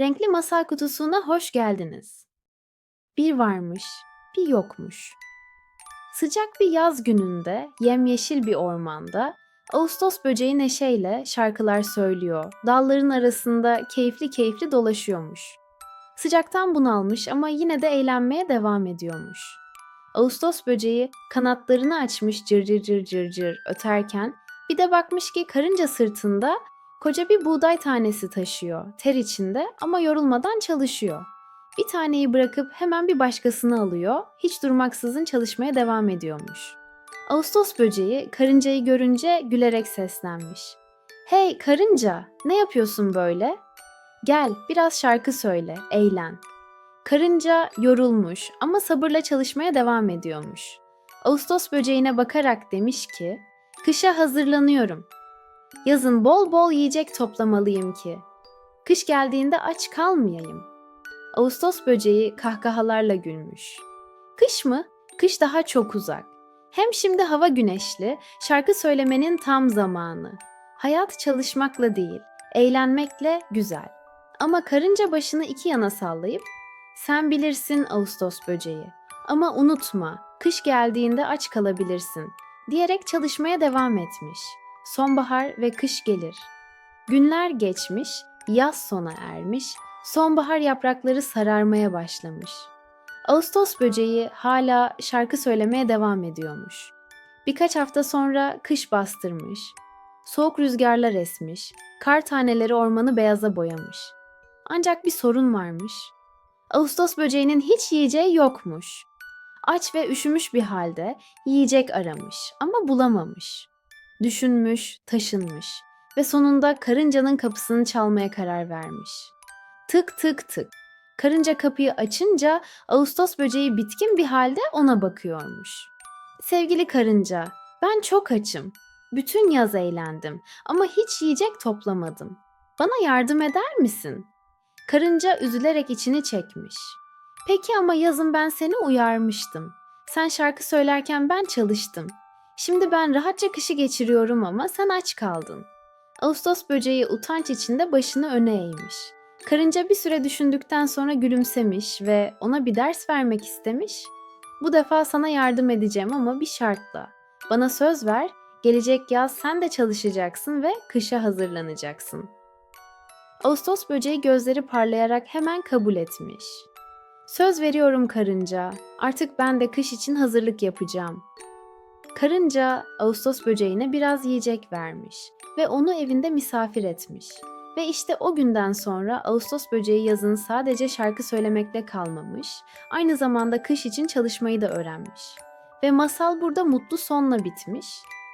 Renkli Masal Kutusu'na hoş geldiniz. Bir varmış, bir yokmuş. Sıcak bir yaz gününde, yemyeşil bir ormanda, Ağustos böceği neşeyle şarkılar söylüyor, dalların arasında keyifli keyifli dolaşıyormuş. Sıcaktan bunalmış ama yine de eğlenmeye devam ediyormuş. Ağustos böceği kanatlarını açmış cır cır cır cır cır öterken bir de bakmış ki karınca sırtında koca bir buğday tanesi taşıyor. Ter içinde ama yorulmadan çalışıyor. Bir taneyi bırakıp hemen bir başkasını alıyor. Hiç durmaksızın çalışmaya devam ediyormuş. Ağustos böceği karıncayı görünce gülerek seslenmiş. Hey karınca, ne yapıyorsun böyle? Gel, biraz şarkı söyle, eğlen. Karınca yorulmuş ama sabırla çalışmaya devam ediyormuş. Ağustos böceğine bakarak demiş ki, kışa hazırlanıyorum. Yazın bol bol yiyecek toplamalıyım ki. Kış geldiğinde aç kalmayayım. Ağustos böceği kahkahalarla gülmüş. Kış mı? Kış daha çok uzak. Hem şimdi hava güneşli, şarkı söylemenin tam zamanı. Hayat çalışmakla değil, eğlenmekle güzel. Ama karınca başını iki yana sallayıp, sen bilirsin Ağustos böceği. Ama unutma, kış geldiğinde aç kalabilirsin, diyerek çalışmaya devam etmiş. Sonbahar ve kış gelir. Günler geçmiş, yaz sona ermiş, sonbahar yaprakları sararmaya başlamış. Ağustos böceği hala şarkı söylemeye devam ediyormuş. Birkaç hafta sonra kış bastırmış. Soğuk rüzgarlar esmiş, kar taneleri ormanı beyaza boyamış. Ancak bir sorun varmış. Ağustos böceğinin hiç yiyeceği yokmuş. Aç ve üşümüş bir halde yiyecek aramış ama bulamamış. Düşünmüş, taşınmış ve sonunda karıncanın kapısını çalmaya karar vermiş. Tık tık tık. Karınca kapıyı açınca Ağustos böceği bitkin bir halde ona bakıyormuş. Sevgili karınca, ben çok açım. Bütün yaz eğlendim ama hiç yiyecek toplamadım. Bana yardım eder misin? Karınca üzülerek içini çekmiş. Peki ama yazın ben seni uyarmıştım. Sen şarkı söylerken ben çalıştım. Şimdi ben rahatça kışı geçiriyorum ama sen aç kaldın. Ağustos böceği utanç içinde başını öne eğmiş. Karınca bir süre düşündükten sonra gülümsemiş ve ona bir ders vermek istemiş. Bu defa sana yardım edeceğim ama bir şartla. Bana söz ver, gelecek yaz sen de çalışacaksın ve kışa hazırlanacaksın. Ağustos böceği gözleri parlayarak hemen kabul etmiş. Söz veriyorum karınca, artık ben de kış için hazırlık yapacağım. Karınca Ağustos böceğine biraz yiyecek vermiş ve onu evinde misafir etmiş. Ve işte o günden sonra Ağustos böceği yazın sadece şarkı söylemekle kalmamış, aynı zamanda kış için çalışmayı da öğrenmiş. Ve masal burada mutlu sonla bitmiş.